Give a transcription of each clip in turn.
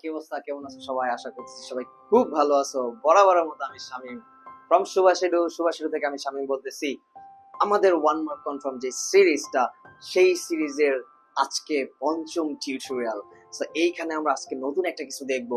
কি অবস্থা? কেমন আছো সবাই? আশা করছি সবাই খুব ভালো আছো। বরাবরের মতো আমি ফ্রম সুভাষিডু সুভাষিডু থেকে আমি বলতেছি। আমাদের ওয়ান মার্ক কনফার্ম যে সিরিজটা, সেই সিরিজের আজকে পঞ্চম টিউটোরিয়াল সো এইখানে আমরা আজকে নতুন একটা কিছু দেখব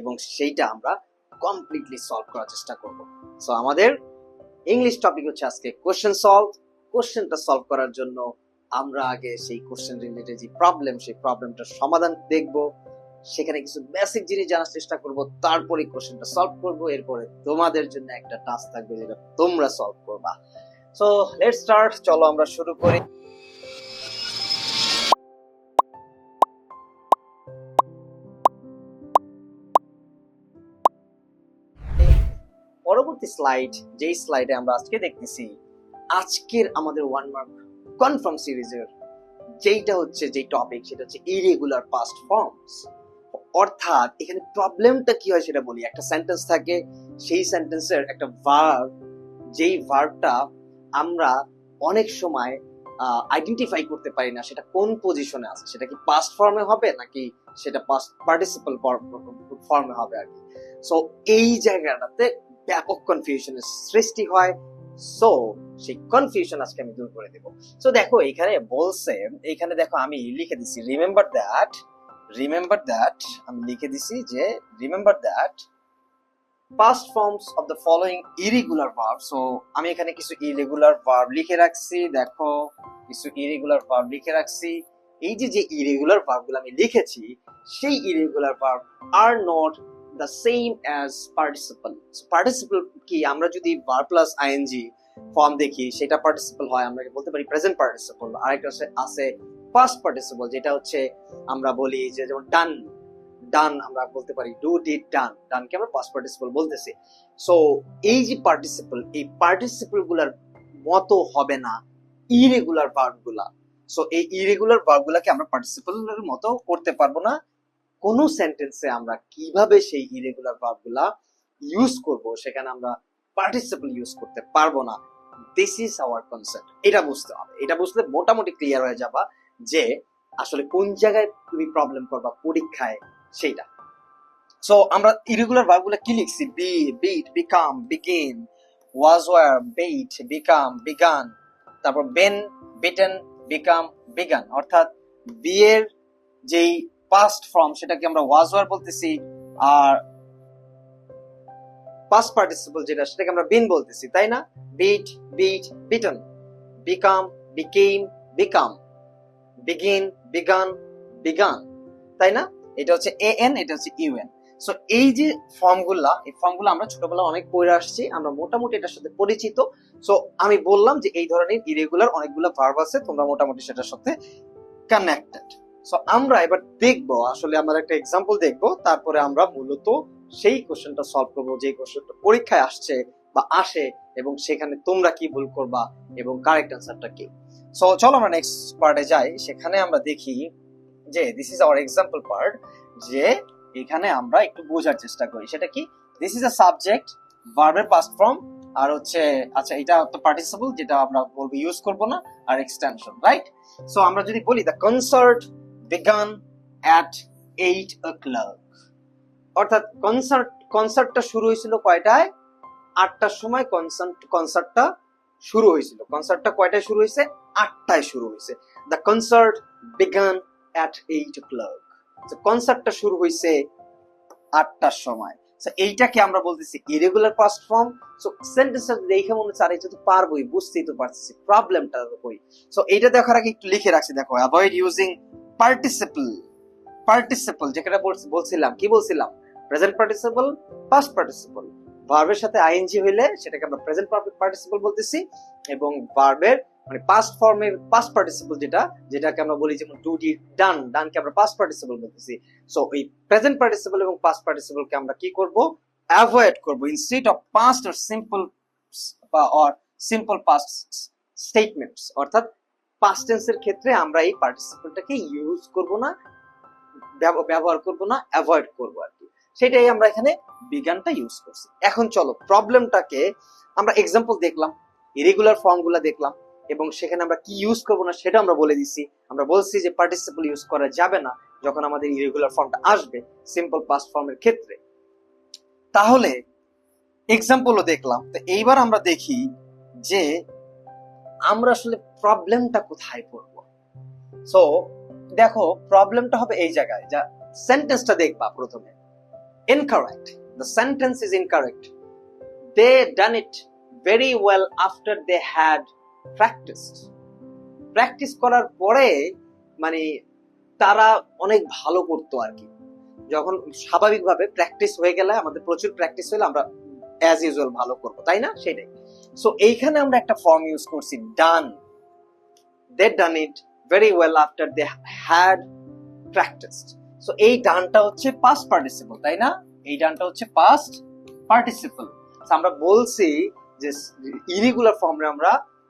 এবং সেইটা আমরা কমপ্লিটলি সলভ করার চেষ্টা করব। সো আমাদের ইংলিশ টপিক হচ্ছে আজকে কোশ্চেন সলভ কোশ্চেনটা সলভ করার জন্য আমরা আগে সেই কোশ্চেন রিলেটেড যে প্রবলেম সেই প্রবলেমটার সমাধান দেখব। সেখানে কিছু বেসিক জিনিস জানার চেষ্টা করব, তারপরে কোশ্চেনটা সলভ করব, এরপরে তোমাদের জন্য একটা টাস্ক থাকবে যেটা তোমরা সলভ করবা। সো লেট স্টার্ট চলো আমরা শুরু করি। পরবর্তী স্লাইড যেই স্লাইডে আমরা আজকে দেখতেছি, আজকের আমাদের ওয়ান মার্ক কনফার্ম সিরিজের যেইটা হচ্ছে যে টপিক সেটা হচ্ছে ইরেগুলার পাস্ট ফর্মস অর্থাৎ এখানে প্রবলেমটা কি হয় সেটা বলি। একটা সেন্টেন্স থাকে, সেই সেন্টেন্সের একটা ভার্ব যেই ভার্বটা আমরা অনেক সময় আইডেন্টিফাই করতে পারি না, সেটা কোন পজিশনে আছে, সেটা কি পাস্ট ফর্মে হবে, নাকি সেটা পাস্ট পার্টিসিপাল ফর্মে হবে আর কি। সো এই জায়গাটাতে ব্যাপক কনফিউশনের সৃষ্টি হয়। সো সেই কনফিউশন আজকে আমি দূর করে দেবো। সো দেখো, এখানে বলছে, এখানে দেখো আমি লিখে দিছি রিমেম্বার দ্যাট রিমেম্বার দ্যাট আমি লিখে দিছি যে remember that past forms of the following irregular verb so আমি এখানে কিছু ইরেগুলার ভার্ব লিখে রাখছি, দেখো, কিছু ইরেগুলার ভার্ব লিখে রাখছি। এই যে যে ইরেগুলার ভার্বগুলো আমি লিখেছি, সেই irregular verb are not the same as participle participle কি, আমরা যদি ভার প্লাস আইএনজি ফর্ম দেখি, সেটা পার্টিসিপল হয়, আমরা বলতে পারি প্রেজেন্ট পার্টিসিপল আরেকটা আছে পাস্ট পার্টিসিপল যেটা হচ্ছে আমরা বলি যে যেমন ডান ডান আমরা বলতে পারি ডু ডিড ডান ডানকে আমরা পাস্ট পার্টিসিপল বলতেছি। সো এই যে পার্টিসিপল এই পার্টিসিপলগুলার মতো হবে না ইরেগুলার ভার্বগুলা। সো এই ইরেগুলার ভার্ব গুলাকে আমরা পার্টিসিপলের মতো করতে পারব না। কোন সেন্টেন্সে আমরা কীভাবে সেই ইরেগুলার ভার্বগুলা ইউজ করব, সেখানে আমরা পার্টিসিপল ইউজ করতে পারব না। দিস ইজ আওয়ার কনসেপ্ট এটা বুঝতে হবে। এটা বুঝলে মোটামুটি ক্লিয়ার হয়ে যাবা। যে আসলে কোন জায়গায় তুমি প্রবলেম করবা পরীক্ষায়, সেইটা। সো আমরা ইরেগুলার ভার্বগুলো কি লিখছি? Be beat become begin was were beat become began তারপর বেন বিটেন বিকাম বিগান অর্থাৎ বিয়ের যেই পাস্ট ফর্ম সেটাকে আমরা ওয়াজ ওয়ার বলতেছি, আর পাস্ট পার্টিসিপল যেটা, সেটাকে আমরা বিন বলতেছি, তাই না? Beat beat beaten become became become begin began began তাই না? এটা হচ্ছে এ এন এটা হচ্ছে ইউএন সো এই যে ফর্মগুলা এই ফর্মগুলো আমরা ছোটবেলা অনেক পড়ে আসছি, আমরা মোটামুটি এটার সাথে পরিচিত। সো আমি বললাম যে এই ধরনের ইরেগুলার অনেকগুলো ভার্ব আছে, তোমরা মোটামুটি সেটার সাথে কানেক্টেড সো আমরা এবার দেখব, আসলে আমরা একটা এক্সাম্পল দেখব, তারপরে আমরা মূলত সেই কোশ্চেনটা সলভ করব যে কোশ্চেনটা পরীক্ষায় আসছে বা আসে, এবং সেখানে তোমরা কি ভুল করবা, এবং কারেক্ট অ্যান্সারটা কি। সো চলো আমরা নেক্সট পার্টে যাই। সেখানে আমরা দেখি যে this is our example part যে এখানে আমরা একটু বোঝার চেষ্টা করি। সেটা কি? দিস ইজ আ সাবজেক্ট ভার্বের পাস্ট ফর্ম আর হচ্ছে আচ্ছা এটা তো পার্টিসিপল যেটা আমরা বলব ইউজ করব না, আর এক্সটেনশন রাইট সো আমরা যদি বলি the concert began at 8 o'clock. অর্থাৎ কনসার্ট কনসার্টটা শুরু হয়েছিল কয়টায়? আটটার সময় কনসার্ট কনসার্টটা শুরু হয়েছিল। কনসার্টটা কয়টায় শুরু হয়েছে? আটটায় শুরু হয়েছে। The concert began at eight o'clock কনসার্টটা শুরু হয়েছে আটটার সময়। এইটাকে আমরা বলতেছি ইরেগুলার পাস্ট ফর্ম সো সেন্টেন্সটা দেখে মনে হচ্ছে, আর, এটা তো পারবোই, বুঝতেই তো পারতেছি প্রবলেমটা তো কই? সো এইটা দেখার আগে একটু লিখে রাখছি, দেখো অ্যাভয়েড ইউজিং পার্টিসিপল পার্টিসিপল যেটা বলছি- বলছিলাম, কি বলছিলাম? প্রেজেন্ট পার্টিসিপল পাস্ট পার্টিসিপল ভার্বের সাথে আইএনজি হইলে সেটাকে আমরা প্রেজেন্ট পার্টিসিপল বলতেছি এবং ভার্বের মানে পাস্ট ফর্মের পাস্ট পার্টিসিপল যেটা, যেটাকে আমরা বলি যেমন ডু ডি ডান ডানকে আমরা পাস্ট পার্টিসিপল বলতেছি। সো এই প্রেজেন্ট পার্টিসিপল এবং পাস্ট পার্টিসিপলকে আমরা কি করব? অ্যাভয়েড করব। Instead of past or simple or simple past statements অর্থাৎ পাস্ট টেন্সের ক্ষেত্রে আমরা এই পার্টিসিপলটাকে ইউজ করব না ব্যবহার করব না অ্যাভয়েড করব আর কি। সেটাই আমরা এখানে বিজ্ঞানটা ইউজ করছি। এখন চলো প্রবলেমটাকে আমরা এক্সাম্পল দেখলাম ইরেগুলার ফর্মগুলো দেখলাম। এবং সেখানে আমরা কি ইউজ করব না সেটা আমরা বলে দিছি আমরা বলছি যে পার্টিসিপল ইউজ করা যাবে না যখন আমাদের ইরেগুলার ফর্মটা আসবে সিম্পল পাস্ট ফর্মের ক্ষেত্রে। তাহলে এক্সাম্পলও দেখলাম। তো এইবার আমরা দেখি যে আমরা আসলে প্রবলেমটা কোথায় পড়ব। সো দেখো প্রবলেমটা হবে এই জায়গায়, যা সেন্টেন্সটা দেখবা প্রথমে। Incorrect the sentence is incorrect they done it very well after they had practised practice করার পরে মানে তারা অনেক ভালো করতো আর কি যখন স্বাভাবিকভাবে প্র্যাকটিস হয়ে গেলে, আমাদের প্রচুর প্র্যাকটিস হলে আমরা অ্যাজ ইউজুয়াল ভালো করব, তাই না? সেটাই। সো এইখানে আমরা একটা ফর্ম ইউজ করছি done they done it very well after they had practised so এই ডানটা হচ্ছে পাস্ট পার্টিসিপল তাই না? এই ডানটা হচ্ছে পাস্ট পার্টিসিপল আমরা বলছি যে ইরেগুলার ফর্মে আমরা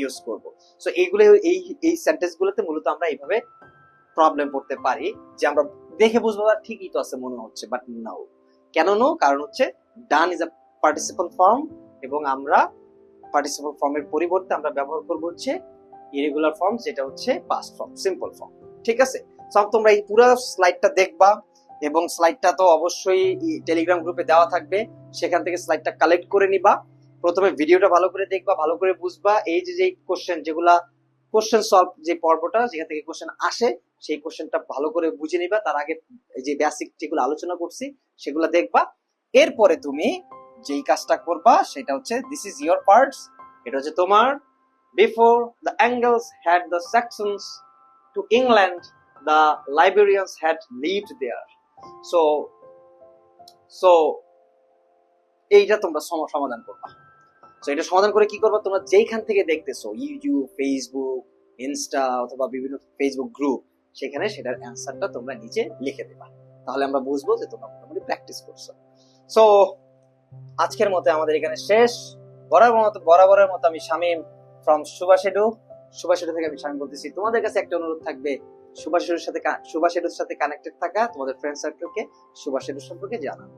ইউজ করব। সো এইগুলো এই এই সেন্টেন্স গুলোতে মূলত আমরা এইভাবে প্রবলেম পড়তে পারি যে আমরা দেখে বুঝব ঠিকই তো আছে মনে হচ্ছে বাট নাও কেন নো কারণ হচ্ছে done is a participle form এবং আমরা পার্টিসিপল ফর্মের পরিবর্তে আমরা ব্যবহার করব হচ্ছে ইরেগুলার ফর্ম যেটা হচ্ছে পাস্ট ফর্ম সিম্পল ফর্ম ঠিক আছে? সব তোমরা এই পুরো স্লাইডটা দেখবা এবং স্লাইডটা তো অবশ্যই টেলিগ্রাম গ্রুপে দেওয়া থাকবে, সেখান থেকে স্লাইডটা কালেক্ট করে নিবা। প্রথমে ভিডিওটা ভালো করে দেখবা, ভালো করে বুঝবা। এই যে যে কোশ্চেন যেগুলা কোশ্চেন সলভ যে পর্বটা, যেখান থেকে কোশ্চেন আসে, সেই কোশ্চেনটা ভালো করে বুঝে নিবা। তার আগে যে বেসিক যেগুলো আলোচনা করছি, সেগুলো দেখবা। এরপরে তুমি যেই কাজটা করবা, সেটা হচ্ছে দিস ইজ ইয়োর পার্টস এটা হচ্ছে তোমার। Before the Angles had the Saxons to England the librarians had lived there so so এইটা তোমরা সম- সমাধান করবা। তো এটা সমাধান করে কি করবা? তোমরা যেইখান থেকে দেখতেছো ইউটিউব ফেসবুক ইনস্টা অথবা বিভিন্ন ফেসবুক গ্রুপ সেখানে সেটার অ্যান্সারটা তোমরা নিচে লিখে দেবা। তাহলে আমরা বুঝব যে তোমরা মোটামুটি প্র্যাকটিস করছ। সো আজকের মতো আমাদের এখানে শেষ। বরাবর মতো, বরাবরের মতো আমি শামীম ফ্রম সুভাষেডু সুভাষেডু থেকে আমি শামীম বলতেছি, তোমাদের কাছে একটা অনুরোধ থাকবে সুভাষেডুর সাথে সুভাষেডুর সাথে কানেক্টেড থাকা, তোমাদের ফ্রেন্ড সার্কেলকে সুভাষেডুর সম্পর্কে জানানো।